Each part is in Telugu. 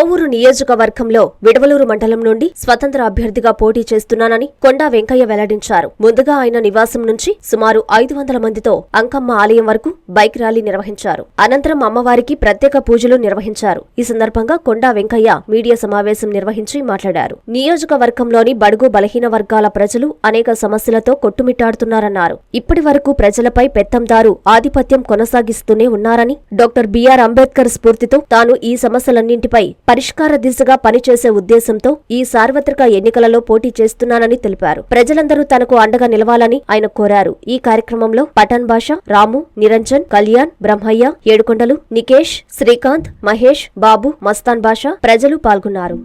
కోవూరు నియోజకవర్గంలో విడవలూరు మండలం నుండి స్వతంత్ర అభ్యర్థిగా పోటీ చేస్తున్నానని కొండా వెంకయ్య వెల్లడించారు. ముందుగా ఆయన నివాసం నుంచి సుమారు ఐదు వందల మందితో అంకమ్మ ఆలయం వరకు బైక్ ర్యాలీ నిర్వహించారు. అనంతరం అమ్మవారికి ప్రత్యేక పూజలు నిర్వహించారు. ఈ సందర్భంగా కొండా వెంకయ్య మీడియా సమావేశం నిర్వహించి మాట్లాడారు. నియోజకవర్గంలోని బడుగు బలహీన వర్గాల ప్రజలు అనేక సమస్యలతో కొట్టుమిట్టాడుతున్నారన్నారు. ఇప్పటి వరకు ప్రజలపై పెత్తందారు ఆధిపత్యం కొనసాగిస్తూనే ఉన్నారని డాక్టర్ బిఆర్ అంబేద్కర్ స్ఫూర్తితో తాను ఈ సమస్యలన్నింటిపై పరిష్కార దిశగా పనిచేసే ఉద్దేశంతో ఈ సార్వత్రిక ఎన్నికలలో పోటీ చేస్తున్నానని తెలిపారు. ప్రజలందరూ తనకు అండగా నిలవాలని ఆయన కోరారు. ఈ కార్యక్రమంలో పఠాన్ భాష రాము నిరంజన్ కళ్యాణ్ బ్రహ్మయ్య ఏడుకొండలు నికేష్ శ్రీకాంత్ మహేష్ బాబు మస్తాన్ భాష ప్రజలు పాల్గొన్నారు.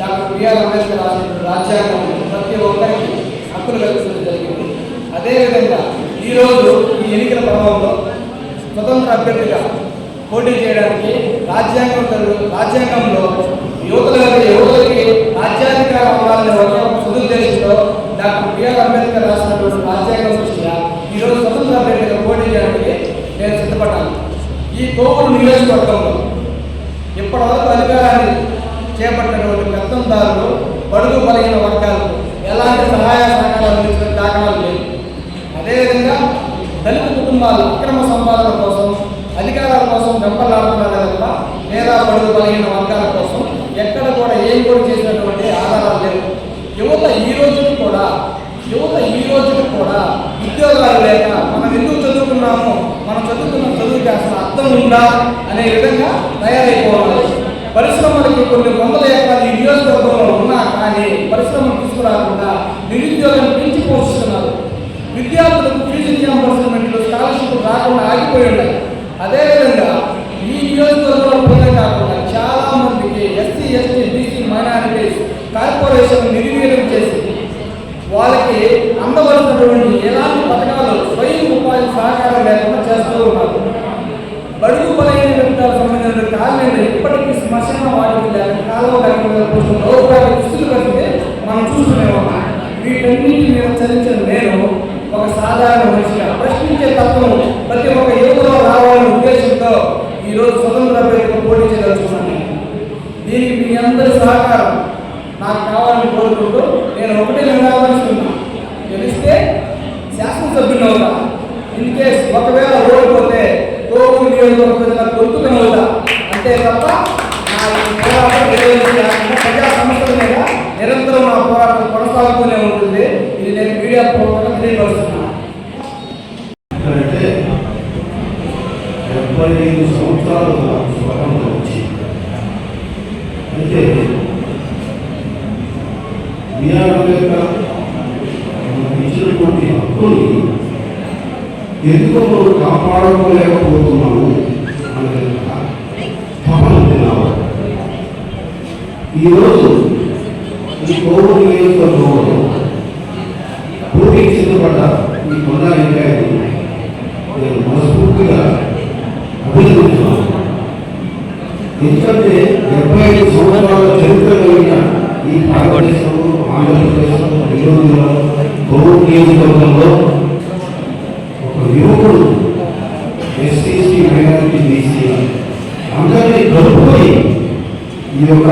డాక్టర్ బిఆర్ అంబేద్కర్ రాసిన రాజ్యాంగం ప్రతి ఒక్కరికి హక్కులు కల్పించడం జరిగింది. అదేవిధంగా ఈరోజు ఈ ఎన్నికల ప్రభావంలో స్వతంత్ర అభ్యర్థిగా పోటీ చేయడానికి రాజ్యాంగం రాజ్యాంగంలో యువతలకి యువతలకి రాజ్యాంగ అవ్వాలనే ఒక డాక్టర్ బిఆర్ అంబేద్కర్ రాసినటువంటి రాజ్యాంగం దృష్ట్యా ఈరోజు స్వతంత్ర అభ్యర్థిగా పోటీ చేయడానికి నేను సిద్ధపడ్డాను. ఈ కోవూరు నియోజకవర్గంలో ఇప్పటివరకు అధికారాన్ని చేపట్టినటువంటి పెత్తందారులు బడుగు బలహీన వర్గాలకు ఎలాంటి సహాయ సహకారాలు అందించిన దాఖలాలు లేవు. అదేవిధంగా దళిత కుటుంబాలు అక్రమ సంపాదన కోసం అధికారాల కోసం వెంపలాడుతున్నారు తప్ప లేదా బడుగు బలహీన వర్గాల కోసం ఎక్కడ కూడా ఏం కూడా చేసినటువంటి ఆధారాలు లేవు. యువత ఈ రోజుకి కూడా యువత ఈ రోజుకి కూడా ఉద్యోగాలు లేక మనం ఎందుకు చదువుకున్నాము మనం చదువుకున్న చదువుకి అసలు అర్థం ఉందా అనే విధంగా తయారైపోవాలి. పరిశ్రమలకి కొన్ని వందల ఎకరాలు ఈ నియోజకవర్గంలో ఉన్నా కానీ పరిశ్రమలు తీసుకురాకుండా నిరుద్యోగం పెంచి పోషిస్తున్నారు. విద్యార్థులకు ఫీజు రియంబర్స్మెంట్లు స్కాలర్షిప్ రాకుండా ఆగిపోయి ఉండాలి అదేవిధంగా ఈ నియోజకవర్గంలో పోతే కాకుండా చాలా మందికి SC ST BC minorities corporation నిర్వీర్యం చేసి వాళ్ళకి అందవలసినటువంటి ఎలాంటి పథకాలు స్వయం ఉపాధి సహకారం లేకుండా చేస్తూ ఉన్నారు బడుగు బలైన వర్గాలకు సంబంధించిన ఇప్పటికీ శ్మశాన వాటికి కాలువ లేకుండా కోసం మనం చూస్తూనే వీటన్నిటి నేను ఒక సాధారణ మనిషిగా ప్రశ్నించే తత్వం ప్రతి ఒక్క యువతలో రావాలనే ఉద్దేశంతో ఈరోజు స్వతంత్ర అభ్యర్థిగా పోటీ చేయదలుచుకున్నాను. దీనికి మీ అందరి సహకారం నాకు కావాలని కోరుకుంటూ నేను ఒకటే నిలబడుతున్నా గెలిస్తే శాసనసభ్యుని అవుతా. ఇన్ కేస్ ఒకవేళ ఓడిపోతే కోవూరు నియోజకవర్గ గొంతుకని అంతే తప్ప నా ఈ పోరాటం విజయం కాకుండా ప్రజా సమస్యల మీద నిరంతరం నా పోరాటం కొనసాగుతూనే ఉంటుంది ఇది నేను మీడియా పూర్వకంగా తెలియపరుస్తున్నాను అంటే డెబ్బై ఐదు సంవత్సరాలు నాకు స్వతంత్రం వచ్చి అయితే బిఆర్ అంబేద్కర్ మనకు ఇచ్చినటువంటి హక్కుని ఎందుకు మనం కాపాడుకోలేకపోతున్నాము అని తపన తిన్నాము ఈరోజు ఈ కోవిడ్ నియోజకవర్గంలో పోటీకి సిద్ధపడ్డ ఈ కొండ వెంకయ్యని నేను మనస్ఫూర్తిగా అభినందిస్తున్నాను. ఎందుకంటే డెబ్బై ఐదు సంవత్సరాల చరిత్ర కలిగిన ఈ భారతదేశంలో ఆంధ్రప్రదేశ్లో నెల్లూరులో కోవిడ్ నియోజకవర్గంలో ఒక యువకుడు ఎస్సీసీ మైనారిటీ బీసీ అందరినీ కలుపుకొని ఈ యొక్క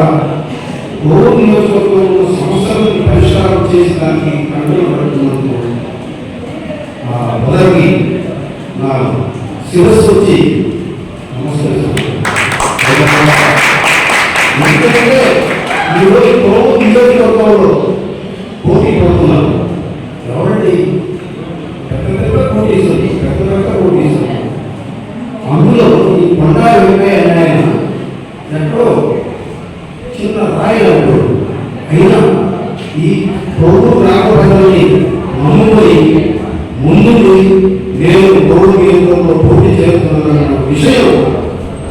కోవిడ్ నియోజకవర్గంలో సమస్యలను పరిష్కారం చేసి దానికి కంట్రోల్ పెడుతున్నందుకు మొదటి నా శిరస్సు వచ్చి నమస్కరిస్తున్నాను. ఎందుకంటే ఈరోజు కోవిడ్ నియోజకవర్గంలో పోటీ పడుతున్నారు. చిన్న రాయి అయినా ఈ ప్రభు రాకపోకల్ని నమ్ముకొని ముందుకు నేను ప్రభు కేంద్రంలో పోటీ చేస్తున్నానన్న విషయం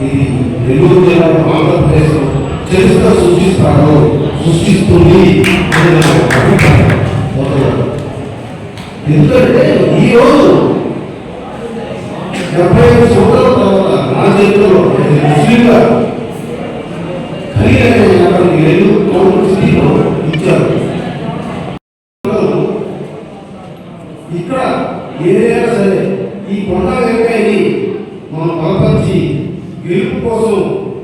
ఇది నెల్లూరు జిల్లా ఆంధ్రప్రదేశ్లో చరిత్ర సృష్టిస్తారో సృష్టిస్తుంది అని నాకు అభిప్రాయం. ఎందుకంటే ఈరోజు డెబ్బై ఐదు సంవత్సరాల తర్వాత నా చేతిలో ముస్లింగా ఇక్కడ ఏదైనా సరే ఈ కొండ వెంకయ్యని మనం బలపరిచి గెలుపు కోసం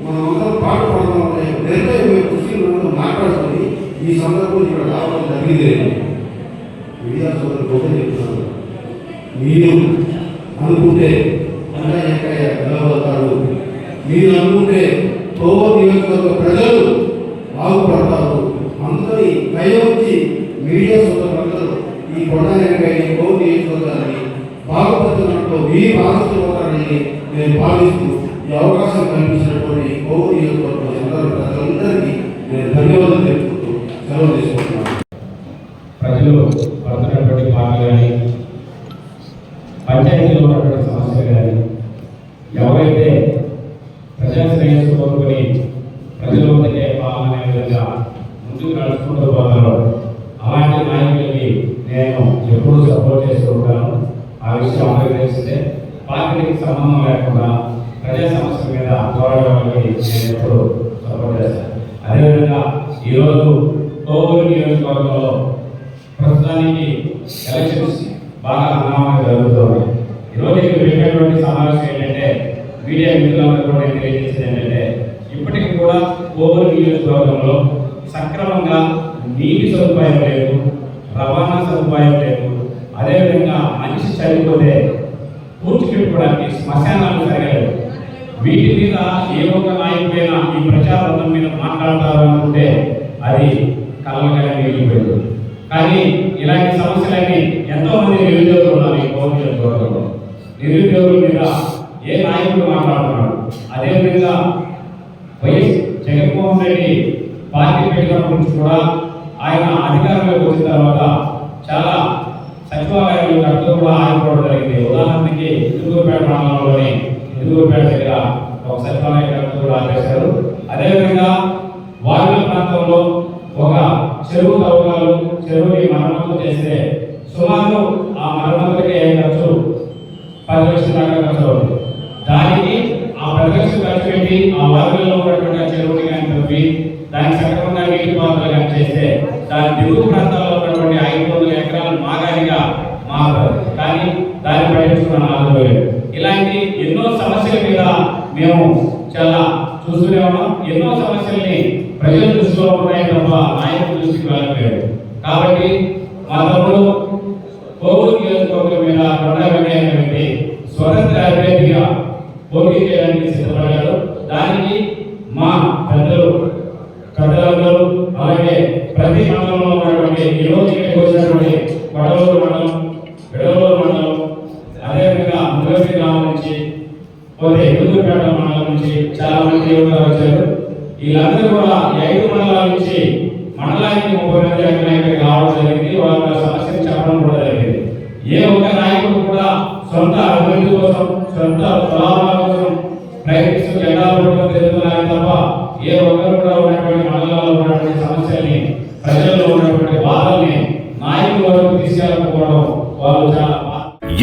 మనం అందరం పాట పడతామనే నిర్ణయం ముస్లింలు మాట్లాడుకొని ఈ సందర్భం ఇక్కడ రావడం జరిగింది. మీడియా సోదరు ఒకటే చెప్తున్నాను మీరు అనుకుంటే అన్న వెంకయ్య నిలబడతారు మీరు అనుకుంటే తోవ నియోజకవర్గ ప్రజలు బాగుపడతారు అందరి దయవచ్చి మీడియా సోదరులందరూ ఈ కొండ వెంకయ్య తోవ నియోజకవర్గాన్ని బాగుపడుతున్నట్టు మీ బాధ్యత నేను పాలిస్తూ ఈ అవకాశం కల్పించినటువంటి కోవ నియోజకవర్గ అందరూ ప్రజలందరికీ నేను ధన్యవాదాలు తెలుపుతూ సెలవు తీసుకుంటున్నాను. ప్రజలు పడుతున్నటువంటి బాధ కానీ పంచాయతీలో ఉన్నటువంటి సమస్యలు కానీ ఎవరైతే ప్రజా శ్రేయస్సు కోరుకొని ప్రజల వద్దకే పాలన విధంగా ముందుకు నడుచుకుంటూ పోతారో అలాంటి నాయకులకి నేను ఎప్పుడూ సపోర్ట్ చేస్తూ ఉంటాను ఆ విషయం అందరికీ తెలిసిందే పార్టీకి సంబంధం లేకుండా ప్రజా సమస్యల మీద పోరాడడానికి నేను ఎప్పుడు సపోర్ట్ చేస్తాను అదేవిధంగా ఈరోజు కోవూరు నియోజకవర్గంలో ప్రస్తుతానికి ఎలక్షన్స్ బాగా అనామగా జరుగుతుంది ఈరోజు ఇక్కడ పెట్టినటువంటి సమావేశం ఏంటంటే మీడియా మిత్రులందరూ కూడా నేను తెలియజేసేది ఏంటంటే ఇప్పటికీ కూడా కోవూరు నియోజకవర్గంలో సక్రమంగా నీటి సదుపాయం లేదు రవాణా సదుపాయం లేదు. అదేవిధంగా మనిషి చనిపోతే పూడ్చిపెట్టుకోవడానికి శ్మశానాలు సరిగలేదు వీటి మీద ఏ ఒక్క నాయకుడైన ఈ ప్రచారం మీద మాట్లాడతారు అనుకుంటే అది కళ్ళగా మిగిలిపోయింది కానీ ఇలాంటి సమస్యలన్నీ ఎంతో మంది నిరుద్యోగులు ఉన్నారు ఈ పౌర నియోజకవర్గంలో నిరుద్యోగుల మీద ఏ నాయకుడు మాట్లాడుతున్నాడు? అదేవిధంగా వైఎస్ జగన్మోహన్ రెడ్డి పార్టీ పెట్టినప్పటి నుంచి కూడా ఆయన అధికారంలోకి వచ్చిన తర్వాత చాలా సచివాలయాలు కడుతూ కూడా ఆగిపోవడం జరిగింది ఉదాహరణకి ఎదుగుపేట మండలంలోని ఇందుగురుపేట దగ్గర ఒక సచివాలయం కడుతూ కూడా ఆపేశారు అదేవిధంగా వాయుల ప్రాంతంలో ఒక చెరువు తవ్వకాలు చెరువుని మరమ్మతు చేస్తే సుమారు ఆ మరమ్మతులకే ఖర్చు? పది లక్షల దాకా ఖర్చు అవుతుంది. దానికి ఆ పది లక్షలు ఖర్చు పెట్టి ఆ వాగులలో ఉన్నటువంటి చెరువుని కానీ తవ్వి దానికి సక్రమంగా నీటి పాత్రలు కానీ చేస్తే దాని దిగువ ప్రాంతాలు ఉన్నటువంటి ఐదు వందల ఎకరాలు మాగాలిగా మారుతుంది కానీ దాన్ని పట్టించుకున్న ఆలోచన ఇలాంటి ఎన్నో సమస్యల మీద మేము చాలా చూస్తూనే ఉన్నాం. ఎన్నో సమస్యల్ని ప్రజల దృష్టిలో ఉన్నాయి తప్ప నాయకుల దృష్టికి వెళ్ళలేదు కాబట్టి మా తమ్ముడు కోవూరు నియోజకవర్గం మీద కొండ వెంకయ్య వ్యక్తి స్వతంత్ర అభ్యర్థిగా పోటీ చేయడానికి సిద్ధపడ్డాడు. దానికి మా పెద్దలు మండలానికి ముప్పై మంది జరిగింది. వాళ్ళ సమస్యను చెప్పడం కూడా జరిగింది. ఏ ఒక్క నాయకుడు కూడా సొంత అభివృద్ధి కోసం సొంత స్వలాభాల కోసం ప్రయత్నిస్తూ జెండా పట్టుకొని తిరుగుతున్నారు తప్ప ఏ ఒక్కరు కూడా ఉన్నటువంటి మండలాల్లో ఉన్నటువంటి సమస్యల్ని ప్రజల్లో ఉన్నటువంటి బాధల్ని నాయకుల వరకు తీసుకెళ్ళకపోవడం వాళ్ళు చాలా బాధ